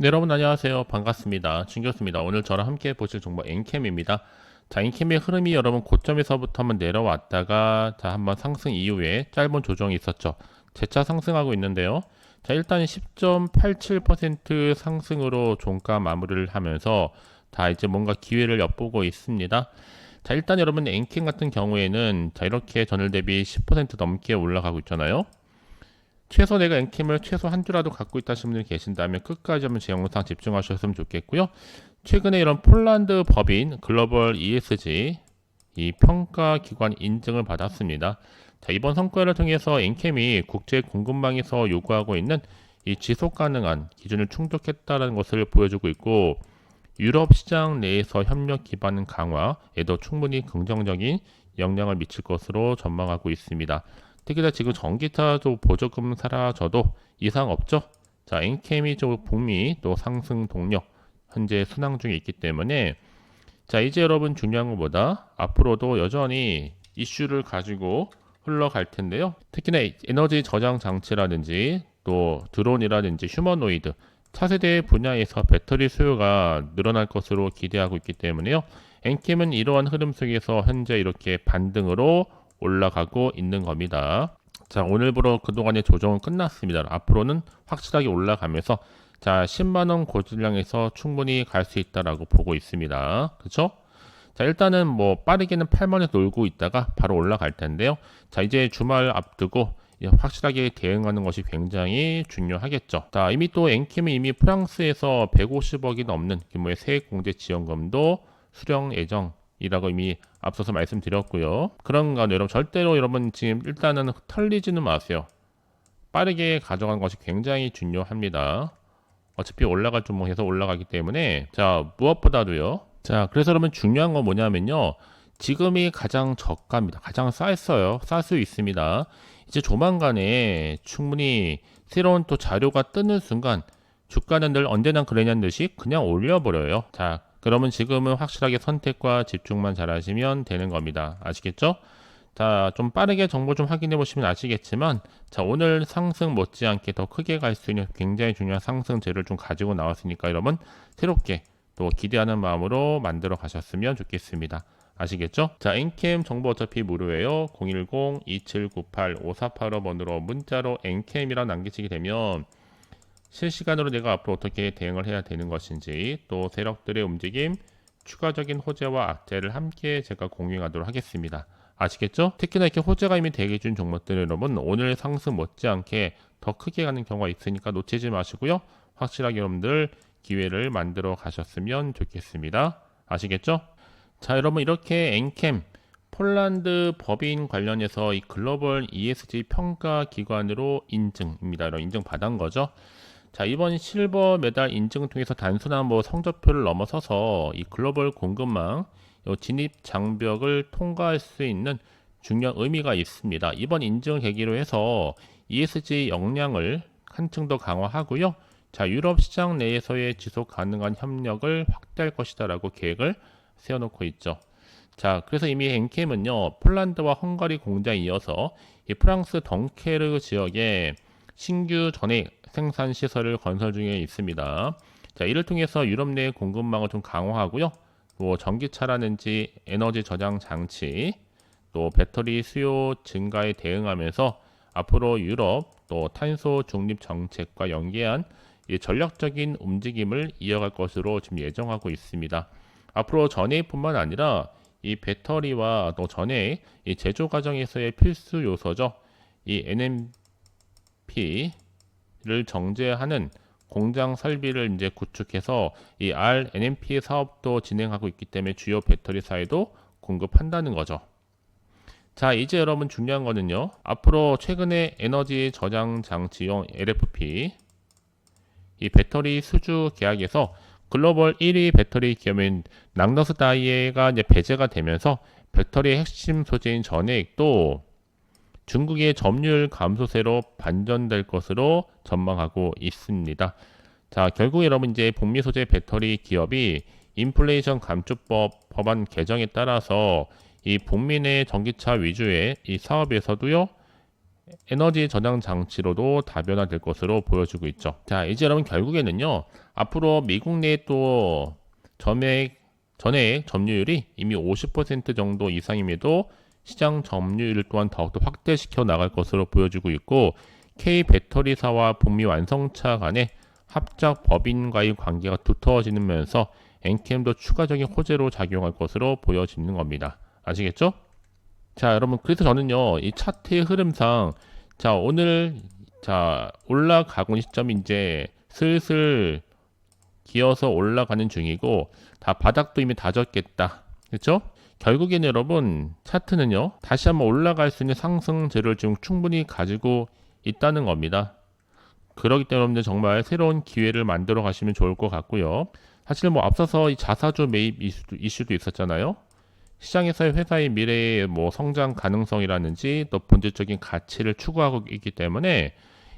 네, 여러분 안녕하세요. 반갑습니다. 진교수입니다. 오늘 저랑 함께 보실 종목 엔캠입니다. 자, 엔캠의 흐름이 여러분 고점에서부터 한번 내려왔다가 자, 한번 상승 이후에 짧은 조정이 있었죠. 재차 상승하고 있는데요. 자, 일단 10.87% 상승으로 종가 마무리를 하면서 다 이제 뭔가 기회를 엿보고 있습니다. 자, 일단 여러분 엔캠 같은 경우에는 자, 이렇게 전일 대비 10% 넘게 올라가고 있잖아요. 최소 내가 엔캠을 최소 한 주라도 갖고 있다 하시는 분들이 계신다면 끝까지 한번 제 영상 집중하셨으면 좋겠고요. 최근에 이런 폴란드 법인 글로벌 ESG 이 평가 기관 인증을 받았습니다. 자, 이번 성과를 통해서 엔캠이 국제 공급망에서 요구하고 있는 이 지속 가능한 기준을 충족했다는 것을 보여주고 있고 유럽 시장 내에서 협력 기반 강화에도 충분히 긍정적인 영향을 미칠 것으로 전망하고 있습니다. 특히나 지금 전기차도 보조금 사라져도 이상 없죠. 자, 엔케미 쪽 북미 또 상승 동력 현재 순항 중에 있기 때문에 자, 이제 여러분 중요한 것보다 앞으로도 여전히 이슈를 가지고 흘러갈 텐데요. 특히나 에너지 저장 장치라든지 또 드론이라든지 휴머노이드 차세대 분야에서 배터리 수요가 늘어날 것으로 기대하고 있기 때문에요. 엔캠은 이러한 흐름 속에서 현재 이렇게 반등으로 올라가고 있는 겁니다. 자, 오늘부로 그동안의 조정은 끝났습니다. 앞으로는 확실하게 올라가면서 자, 10만 원 고질량에서 충분히 갈 수 있다라고 보고 있습니다. 그렇죠? 자, 일단은 뭐 빠르게는 8만에 놀고 있다가 바로 올라갈 텐데요. 자, 이제 주말 앞두고 확실하게 대응하는 것이 굉장히 중요하겠죠. 자, 이미 또 엔킴은 이미 프랑스에서 150억이 넘는 규모의 세액 공제 지원금도 수령 예정 이라고 이미 앞서서 말씀드렸고요. 그런 거 여러분 절대로 여러분 지금 일단은 털리지는 마세요. 빠르게 가져가는 것이 굉장히 중요합니다. 어차피 올라갈 종목에서 올라가기 때문에 자 무엇보다도요. 자 그래서 여러분 중요한 건 뭐냐면요. 지금이 가장 저가입니다. 가장 쌌어요. 쌀 수 있습니다. 이제 조만간에 충분히 새로운 또 자료가 뜨는 순간 주가는 늘 언제나 그러냐는 듯이 그냥 올려버려요. 자 그러면 지금은 확실하게 선택과 집중만 잘 하시면 되는 겁니다. 아시겠죠? 자, 좀 빠르게 정보 좀 확인해 보시면 아시겠지만, 자, 오늘 상승 못지않게 더 크게 갈 수 있는 굉장히 중요한 상승재를 좀 가지고 나왔으니까 여러분, 새롭게 또 기대하는 마음으로 만들어 가셨으면 좋겠습니다. 아시겠죠? 자, 엔캠 정보 어차피 무료예요. 010-2798-5485번으로 문자로 엔캠이라 남기시게 되면 실시간으로 내가 앞으로 어떻게 대응을 해야 되는 것인지 또 세력들의 움직임, 추가적인 호재와 악재를 함께 제가 공유하도록 하겠습니다. 아시겠죠? 특히나 이렇게 호재가 이미 대기 중 종목들은 여러분 오늘 상승 못지않게 더 크게 가는 경우가 있으니까 놓치지 마시고요. 확실하게 여러분들 기회를 만들어 가셨으면 좋겠습니다. 아시겠죠? 자 여러분 이렇게 엔캠 폴란드 법인 관련해서 이 글로벌 ESG 평가 기관으로 인증입니다. 이런 인증 받은 거죠. 자, 이번 실버 메달 인증을 통해서 단순한 뭐 성적표를 넘어서서 이 글로벌 공급망 진입 장벽을 통과할 수 있는 중요한 의미가 있습니다. 이번 인증을 계기로 해서 ESG 역량을 한층 더 강화하고요. 자, 유럽 시장 내에서의 지속 가능한 협력을 확대할 것이다라고 계획을 세워놓고 있죠. 자, 그래서 이미 엔캠은요, 폴란드와 헝가리 공장에 이어서 이 프랑스 덩케르 지역에 신규 전액 생산 시설을 건설 중에 있습니다. 자, 이를 통해서 유럽 내 공급망을 좀 강화하고요. 또 전기차라든지 에너지 저장 장치, 또 배터리 수요 증가에 대응하면서 앞으로 유럽 또 탄소 중립 정책과 연계한 전략적인 움직임을 이어갈 것으로 지금 예정하고 있습니다. 앞으로 전해뿐만 아니라 이 배터리와 또 전해 이 제조 과정에서의 필수 요소죠. 이 NMP 를 정제하는 공장 설비를 이제 구축해서 이 RNMP 사업도 진행하고 있기 때문에 주요 배터리사에도 공급한다는 거죠. 자, 이제 여러분 중요한 거는요. 앞으로 최근에 에너지 저장 장치용 LFP 이 배터리 수주 계약에서 글로벌 1위 배터리 기업인 낭더스 다이에가 이제 배제가 되면서 배터리 핵심 소재인 전해액도 중국의 점유율 감소세로 반전될 것으로 전망하고 있습니다. 자, 결국 여러분 이제 북미 소재 배터리 기업이 인플레이션 감축법 법안 개정에 따라서 이 북미 내 전기차 위주의 이 사업에서도요 에너지 저장 장치로도 다변화될 것으로 보여지고 있죠. 자, 이제 여러분 결국에는요. 앞으로 미국 내 또 점액 전액 점유율이 이미 50% 정도 이상임에도 시장 점유율 또한 더욱더 확대시켜 나갈 것으로 보여지고 있고 K 배터리사와 북미 완성차 간의 합작 법인과의 관계가 두터워지면서 엔캠도 추가적인 호재로 작용할 것으로 보여지는 겁니다. 아시겠죠? 자, 여러분 그래서 저는요 이 차트의 흐름상 자 오늘 자 올라가고 있는 시점이 이제 슬슬 기어서 올라가는 중이고 다 바닥도 이미 다졌겠다. 그렇죠? 결국에는 여러분 차트는요 다시 한번 올라갈 수 있는 상승재를 지금 충분히 가지고 있다는 겁니다. 그렇기 때문에 정말 새로운 기회를 만들어 가시면 좋을 것 같고요. 사실 뭐 앞서서 이 자사주 매입 이슈도, 이슈도 있었잖아요. 시장에서의 회사의 미래의 뭐 성장 가능성이라든지 또 본질적인 가치를 추구하고 있기 때문에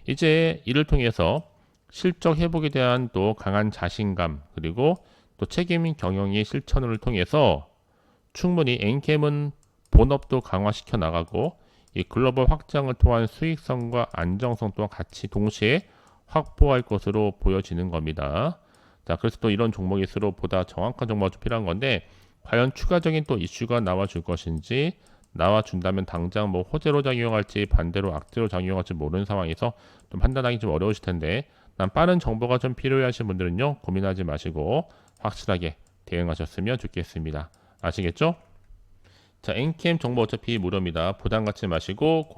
이제 이를 통해서 실적 회복에 대한 또 강한 자신감 그리고 또 책임 경영의 실천을 통해서 충분히 엔캠은 본업도 강화시켜 나가고 이 글로벌 확장을 통한 수익성과 안정성 또한 같이 동시에 확보할 것으로 보여지는 겁니다. 자, 그래서 또 이런 종목일수록 보다 정확한 정보가 좀 필요한 건데 과연 추가적인 또 이슈가 나와줄 것인지 나와준다면 당장 뭐 호재로 작용할지 반대로 악재로 작용할지 모르는 상황에서 좀 판단하기 좀 어려우실 텐데 난 빠른 정보가 좀 필요하신 분들은요 고민하지 마시고 확실하게 대응하셨으면 좋겠습니다. 아시겠죠? 자, 엔캠 정보 어차피 무료입니다. 부담 갖지 마시고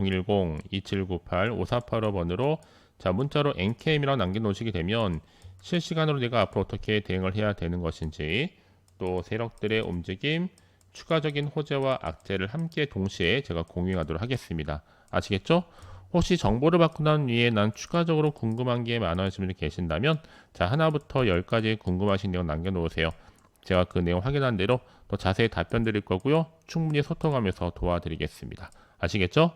010-2798-5485번으로 자, 문자로 엔캠이라고 남겨놓으시게 되면 실시간으로 내가 앞으로 어떻게 대응을 해야 되는 것인지 또 세력들의 움직임, 추가적인 호재와 악재를 함께 동시에 제가 공유하도록 하겠습니다. 아시겠죠? 혹시 정보를 받고 난 뒤에 난 추가적으로 궁금한 게 많으신 분이 계신다면 자 하나부터 열까지 궁금하신 내용 남겨놓으세요. 제가 그 내용 확인한 대로 또 자세히 답변 드릴 거고요. 충분히 소통하면서 도와드리겠습니다. 아시겠죠?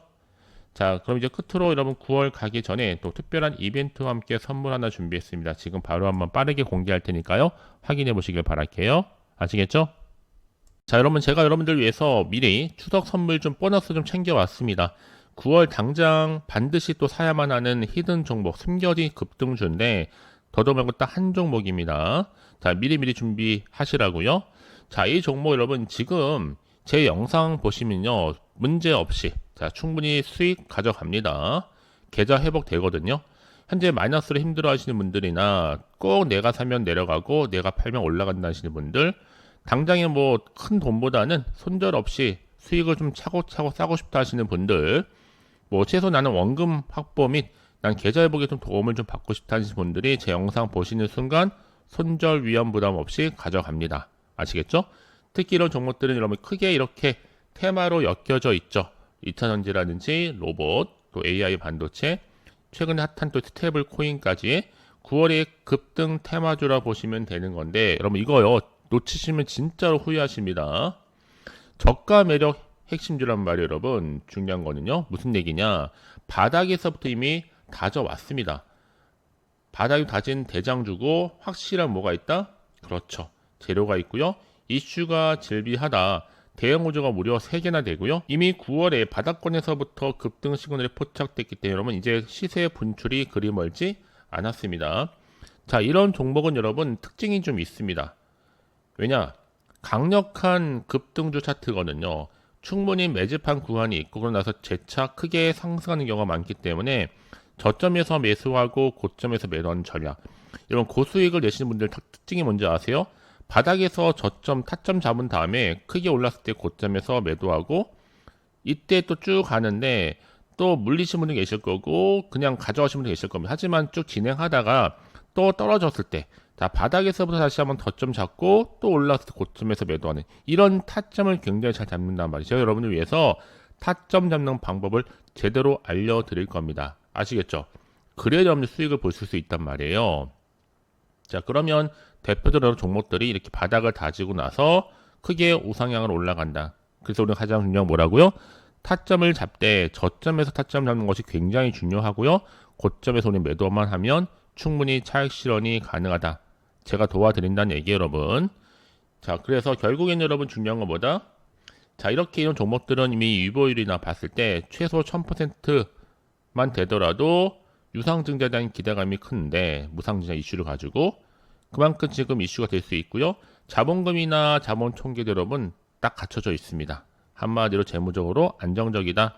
자, 그럼 이제 끝으로 여러분 9월 가기 전에 또 특별한 이벤트와 함께 선물 하나 준비했습니다. 지금 바로 한번 빠르게 공개할 테니까요. 확인해 보시길 바랄게요. 아시겠죠? 자, 여러분 제가 여러분들 위해서 미리 추석 선물 좀 보너스 좀 챙겨왔습니다. 9월 당장 반드시 또 사야만 하는 히든 종목 숨겨진 급등주인데 더더 말고 딱 한 종목입니다. 자, 미리미리 준비하시라고요. 자, 이 종목 여러분 지금 제 영상 보시면요. 문제 없이 자, 충분히 수익 가져갑니다. 계좌 회복 되거든요. 현재 마이너스로 힘들어 하시는 분들이나 꼭 내가 사면 내려가고 내가 팔면 올라간다 하시는 분들 당장에 뭐 큰 돈보다는 손절 없이 수익을 좀 차고차고 싸고 싶다 하시는 분들 뭐 최소 나는 원금 확보 및 난 계좌 회복에 좀 도움을 좀 받고 싶다 하시는 분들이 제 영상 보시는 순간 손절 위험 부담 없이 가져갑니다. 아시겠죠? 특히 이런 종목들은 여러분 크게 이렇게 테마로 엮여져 있죠. 2차전지라든지 로봇, 또 AI 반도체, 최근에 핫한 또 스테이블 코인까지 9월에 급등 테마주라 보시면 되는 건데 여러분 이거요 놓치시면 진짜로 후회하십니다. 저가 매력 핵심주란 말이에요 여러분 중요한 거는요 무슨 얘기냐 바닥에서부터 이미 다져왔습니다. 바닥이 다진 대장주고 확실한 뭐가 있다? 그렇죠. 재료가 있고요. 이슈가 질비하다. 대형 우주가 무려 3개나 되고요. 이미 9월에 바닥권에서부터 급등 시그널이 포착됐기 때문에 여러분 이제 시세 분출이 그리 멀지 않았습니다. 자, 이런 종목은 여러분 특징이 좀 있습니다. 왜냐? 강력한 급등주 차트거든요. 충분히 매집한 구간이 있고 그러고 나서 재차 크게 상승하는 경우가 많기 때문에 저점에서 매수하고 고점에서 매도하는 전략. 이런 고수익을 내시는 분들 특징이 뭔지 아세요? 바닥에서 저점 타점 잡은 다음에 크게 올랐을 때 고점에서 매도하고 이때 또 쭉 가는데 또 물리신 분도 계실 거고 그냥 가져가신 분도 계실 겁니다. 하지만 쭉 진행하다가 또 떨어졌을 때 자, 바닥에서부터 다시 한번 덧점 잡고 또 올랐을 때 고점에서 매도하는 이런 타점을 굉장히 잘 잡는단 말이죠. 여러분을 위해서 타점 잡는 방법을 제대로 알려드릴 겁니다. 아시겠죠? 그래야 여러분들 수익을 보실 수 있단 말이에요. 자, 그러면 대표적으로 종목들이 이렇게 바닥을 다지고 나서 크게 우상향으로 올라간다. 그래서 우리가 가장 중요한 뭐라고요? 타점을 잡되 저점에서 타점 잡는 것이 굉장히 중요하고요. 고점에서 우리 매도만 하면 충분히 차익 실현이 가능하다. 제가 도와드린다는 얘기 여러분. 자, 그래서 결국엔 여러분 중요한 것보다 자, 이렇게 이런 종목들은 이미 유보율이나 봤을 때 최소 1000%만 되더라도 유상증자에 대한 기대감이 큰데 무상증자 이슈를 가지고 그만큼 지금 이슈가 될 수 있고요. 자본금이나 자본 총계도 여러분 딱 갖춰져 있습니다. 한마디로 재무적으로 안정적이다.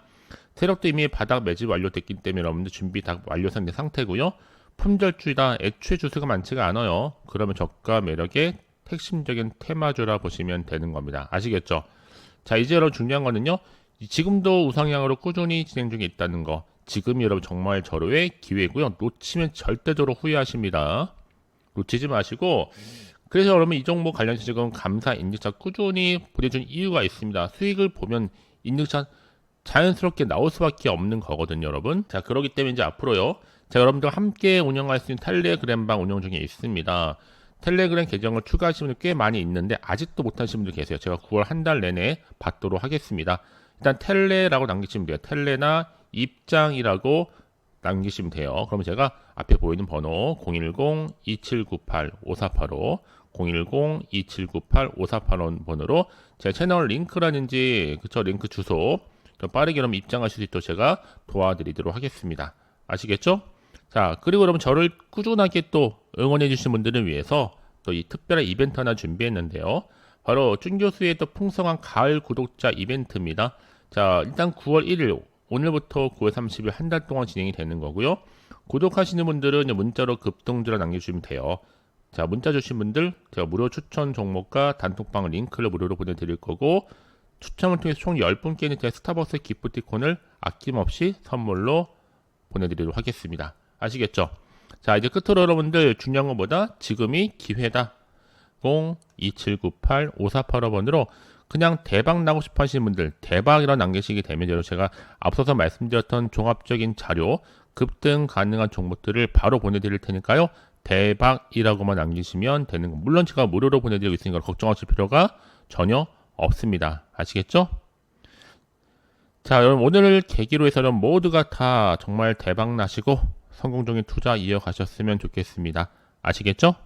세력도 이미 바닥 매집 완료됐기 때문에 여러분들 준비 다 완료된 상태고요. 품절주이다. 애초에 주수가 많지가 않아요. 그러면 저가 매력의 핵심적인 테마주라 보시면 되는 겁니다. 아시겠죠? 자, 이제 여러분 중요한 거는요. 지금도 우상향으로 꾸준히 진행 중에 있다는 거. 지금이 여러분 정말 절호의 기회고요. 놓치면 절대적으로 후회하십니다. 놓치지 마시고 그래서 여러분 이 종목 관련해서 지금 감사 인증차 꾸준히 보내준 이유가 있습니다. 수익을 보면 인증차 자연스럽게 나올 수밖에 없는 거거든요, 여러분. 자, 그러기 때문에 이제 앞으로요. 자, 여러분들 함께 운영할 수 있는 텔레그램방 운영 중에 있습니다. 텔레그램 계정을 추가하시는 분들 꽤 많이 있는데 아직도 못하신 분들 계세요. 제가 9월 한 달 내내 받도록 하겠습니다. 일단 텔레라고 남기시면 돼요. 텔레나 입장이라고 남기시면 돼요. 그러면 제가 앞에 보이는 번호 010-2798-5485 010-2798-5485 번호로 제 채널 링크라든지 그쵸 링크 주소 좀 빠르게 그럼 입장하실 수 있도록 제가 도와드리도록 하겠습니다. 아시겠죠? 자 그리고 여러분 저를 꾸준하게 또 응원해 주신 분들을 위해서 또 이 특별한 이벤트 하나 준비했는데요. 바로 준 교수의 또 풍성한 가을 구독자 이벤트입니다. 자 일단 9월 1일 오늘부터 9월 30일 한 달 동안 진행이 되는 거고요. 구독하시는 분들은 문자로 급등주라 남겨주시면 돼요. 자, 문자 주신 분들 제가 무료 추천 종목과 단톡방 링크를 무료로 보내드릴 거고 추첨을 통해서 총 10분께는 제 스타벅스 기프티콘을 아낌없이 선물로 보내드리도록 하겠습니다. 아시겠죠? 자, 이제 끝으로 여러분들 중요한 것보다 지금이 기회다. 02798-5485번으로 그냥 대박 나고 싶어 하시는 분들 대박이라 남기시게 되면 제가 앞서서 말씀드렸던 종합적인 자료 급등 가능한 종목들을 바로 보내드릴 테니까요. 대박이라고만 남기시면 되는 거. 물론 제가 무료로 보내드리고 있으니까 걱정하실 필요가 전혀 없습니다. 아시겠죠? 자, 여러분 오늘 계기로 해서 여러분 모두가 다 정말 대박 나시고 성공적인 투자 이어가셨으면 좋겠습니다. 아시겠죠?